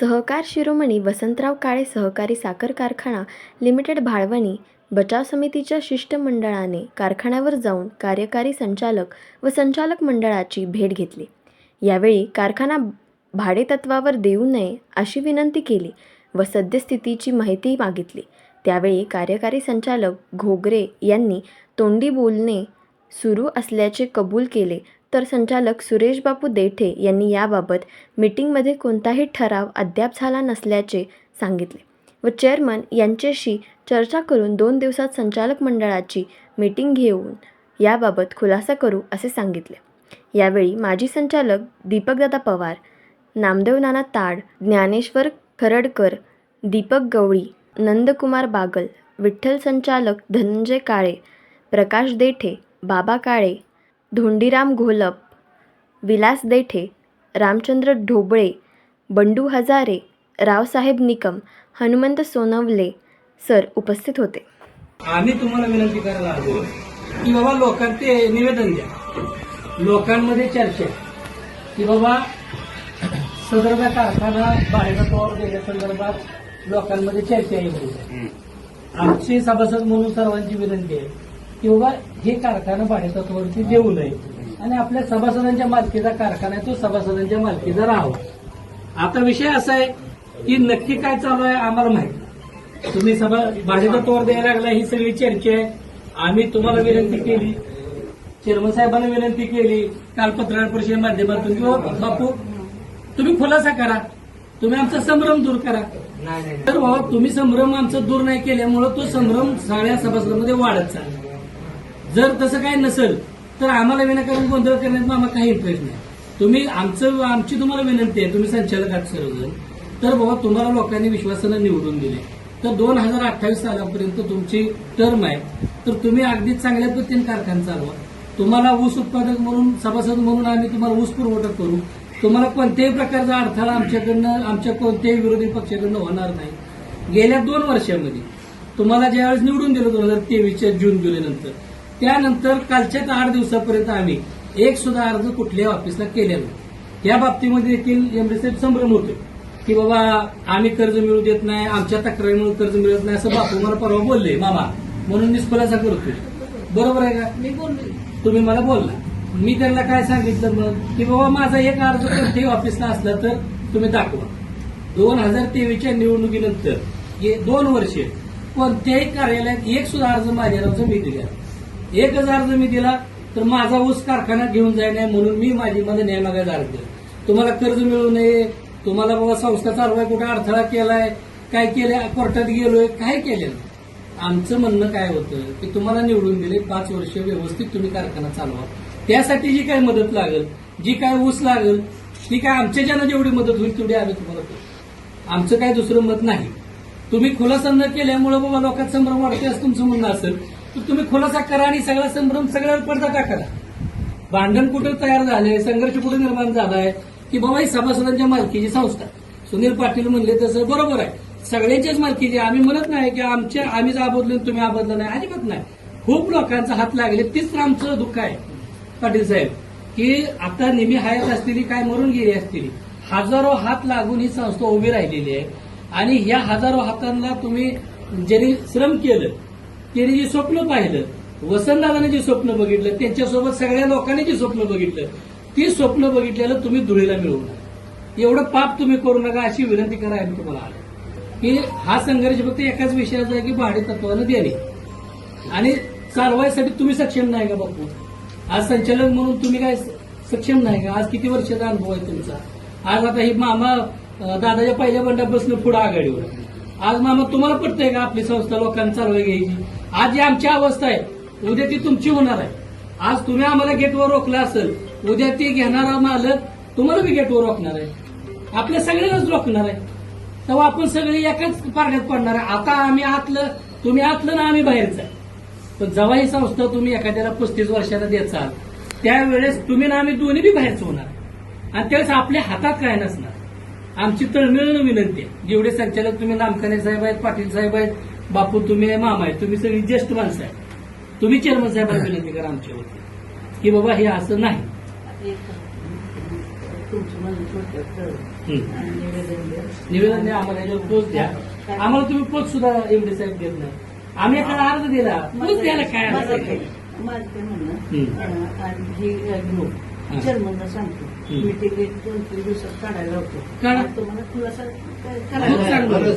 सहकार शिरोमणी वसंतराव काळे सहकारी साखर कारखाना लिमिटेड भाळवणी बचाव समितीच्या शिष्टमंडळाने कारखान्यावर जाऊन कार्यकारी संचालक व संचालक मंडळाची भेट घेतली. यावेळी कारखाना भाडेतत्वावर देऊ नये अशी विनंती केली व सद्यस्थितीची माहिती मागितली. त्यावेळी कार्यकारी संचालक घोगरे यांनी तोंडी बोलणे सुरू असल्याचे कबूल केले तर संचालक सुरेशबापू देठे यांनी याबाबत मीटिंगमध्ये कोणताही ठराव अद्याप झाला नसल्याचे सांगितले व चेअरमन यांच्याशी चर्चा करून दोन दिवसात संचालक मंडळाची मीटिंग घेऊन याबाबत खुलासा करू असे सांगितले. यावेळी माजी संचालक दीपकदादा पवार नामदेव नाना ताड ज्ञानेश्वर खरडकर दीपक गवळी नंदकुमार बागल विठ्ठल संचालक धनंजय काळे प्रकाश देठे बाबा काळे धोंडीराम घोलप विलास देठे रामचंद्र ढोबळे बंडू हजारे रावसाहेब निकम हनुमंत सोनवले सर उपस्थित होते. आम्ही तुम्हाला विनंती करायला आलो की बाबा लोकांचे निवेदन द्या. लोकांमध्ये चर्चा की बाबा सदर्भ कारखाना भाडेतत्वावर देण्यासंदर्भात लोकांमध्ये चर्चा येईल आमचे सभासद म्हणून सर्वांची विनंती आहे की बाबा हे कारखाना भाडेतत्वावरती देऊ नये. आणि आपल्या सभासदांच्या मालकीचा कारखाना आहे तो सभासदांच्या मालकीचा राहावा. आता विषय असा आहे की नक्की काय चालू आहे आम्हाला माहिती. तुम्ही सभा भाडेचा तोर द्यायला लागला ही सगळी चर्चा आहे. आम्ही तुम्हाला विनंती केली चेअरमन साहेबांना विनंती केली काल पत्रकार परिषदेच्या माध्यमातून किंवा बापू तुम्ही खुलासा करा. तुम्ही आमचा संभ्रम दूर करा. तर बाबा तुम्ही संभ्रम आमचा दूर नाही केल्यामुळं तो संभ्रम सगळ्या सभासदांमध्ये वाढत चालला. जर तसं काही नसेल तर आम्हाला विनाकारण गोंधळ करण्यात आम्हाला काही इंटरेस्ट नाही. तुम्ही आमचं आमची तुम्हाला विनंती आहे तुम्ही संचालक आहात सर्वजण. तर बाबा तुम्हाला लोकांनी विश्वासानं निवडून दिले. तर दोन हजार अठ्ठावीस सालापर्यंत तुमची टर्म आहे. तर तुम्ही अगदी चांगल्या पद्धतीने कारखाना चालवा. तुम्हाला ऊस उत्पादक म्हणून सभासद म्हणून आम्ही तुम्हाला ऊस पुरवठा करू. तुम्हाला कोणत्याही प्रकारचा अडथळा आमच्याकडनं आमच्या कोणत्याही विरोधी पक्षाकडनं होणार नाही. गेल्या दोन वर्षामध्ये तुम्हाला ज्यावेळेस निवडून दिलं दोन हजार तेवीसच्या जून जुलैनंतर त्यानंतर कालच्या आठ दिवसापर्यंत आम्ही एक सुद्धा अर्ज कुठल्याही ऑफिसला केलेला नाही. या बाबतीमध्ये देखील एमडीसाहेब संभ्रम होते की बाबा आम्ही कर्ज मिळू देत नाही आमच्या तक्रारीमुळे कर्ज मिळत नाही असं बापू मला परवा बोलले मामा म्हणून मी खुलासा करतोय. बरोबर आहे का? मी बोलले. तुम्ही मला बोलला. मी त्यांना काय सांगितलं मग? की बाबा माझा एक अर्ज कोणत्याही ऑफिसला असला तर तुम्ही दाखवा. दोन हजार तेवीसच्या निवडणुकीनंतर दोन वर्षे कोणत्याही कार्यालयात एक सुद्धा अर्ज माझ्या मी दिला एक हजार अर्ज मी दिला तर माझा ऊस कारखान्यात घेऊन जाय नाही म्हणून मी माझी मध्ये न्याय अर्ज तुम्हाला कर्ज मिळू नये तुम्हाला बाबा संस्था चालवाय कुठे अडथळा केलाय काय केलंय कोर्टात गेलोय काय केलं आमचं म्हणणं काय होतं की तुम्हाला निवडून दिले पाच वर्ष व्यवस्थित तुम्ही कारखाना चालवा. त्यासाठी जी काय मदत लागेल जी काय ऊस लागेल ती काय आमच्या ज्यांना जेवढी मदत होईल तेवढी आम्ही तुम्हाला करू आमचं काय दुसरं मत नाही. तुम्ही खुलासा न केल्यामुळे बाबा लोकांत संभ्रम वाढते असं तुमचं म्हणणं असेल तर तुम्ही खुलासा करा आणि सगळा संभ्रम सगळ्यावर पडदा करा? भांडण कुठं तयार झालंय? संघर्ष कुठं निर्माण झालाय? की बाबा ही सभासदांच्या मालकीची संस्था. सुनील पाटील म्हणले तसं बरोबर आहे. सगळ्यांच्याच मालकीची. आम्ही म्हणत नाही की आमच्या आम्ही आबदलो तुम्ही आबोधलं नाही. अजिबात नाही. खूप लोकांचा हात लागले. तीच तर आमचं दुःख आहे पाटील साहेब की आता नेहमी हयात असलेली काय मरून गेली असलेली हजारो हात लागून ही संस्था उभी राहिलेली आहे. आणि ह्या हजारो हातांना तुम्ही ज्यांनी श्रम केलं त्यांनी जे स्वप्न पाहिलं वसंतदादाने जे स्वप्न बघितलं त्यांच्यासोबत सगळ्या लोकांनी जे स्वप्न बघितलं ती स्वप्न बघितलेलं तुम्ही धुळीला मिळवणार एवढं पाप तुम्ही करू नका अशी विनंती करा आम्ही तुम्हाला आलो. की हा संघर्ष फक्त एकाच विषयाचा आहे की भाडे तत्वानं देणे. आणि चालवायसाठी तुम्ही सक्षम नाही का बापू? आज संचालक म्हणून तुम्ही काय सक्षम नाही का? आज किती वर्षाचा अनुभव आहे तुमचा? आज आता ही मामा दादाच्या पहिल्या बंडापासून पुढे आघाडीवर आज मामा तुम्हाला पटतंय का? आपली संस्था लोकांना चालवाय घ्यायची. आज जी आमची अवस्था आहे. उद्या ती तुमची होणार आहे. आज तुम्ही आम्हाला गेटवर रोखलं असेल उद्या ती घेणारा मालक तुम्हाला बी गेटवर रोखणार आहे. आपल्या सगळ्यांनाच रोखणार आहे. तेव्हा आपण सगळे एकाच पारड्यात पडणार आहे. आता आम्ही आतलं तुम्ही आतलं ना आम्ही बाहेरचं आहे. पण जेव्हा ही संस्था तुम्ही एखाद्याला पस्तीस वर्षाला द्याचाल त्यावेळेस तुम्ही ना आम्ही दोन्ही बी बाहेरच होणार आणि त्यावेळेस आपल्या हातात काय नसणार? आमची तळमेळनं विनंती. आहे जेवढे संचालक तुम्ही नामखाने साहेब आहेत पाटील साहेब आहेत बापू तुम्ही आहे मामा आहे तुम्ही सगळी ज्येष्ठ माणसं आहे तुम्ही चेअरमन साहेबांना विनंती करा आमच्यावरती की बाबा हे असं नाही. निवेदन आम्हाला पोच द्या. आम्हाला तुम्ही पोच सुद्धा एवढे साहेब देत नाही. आम्ही एखादा अर्ज दिला पोच द्यायला काय माझं काय म्हणणं जर्मनला सांगतो. मी ते दोन तीन दिवसात काढायला होतो तुम्हाला खुलासा करायला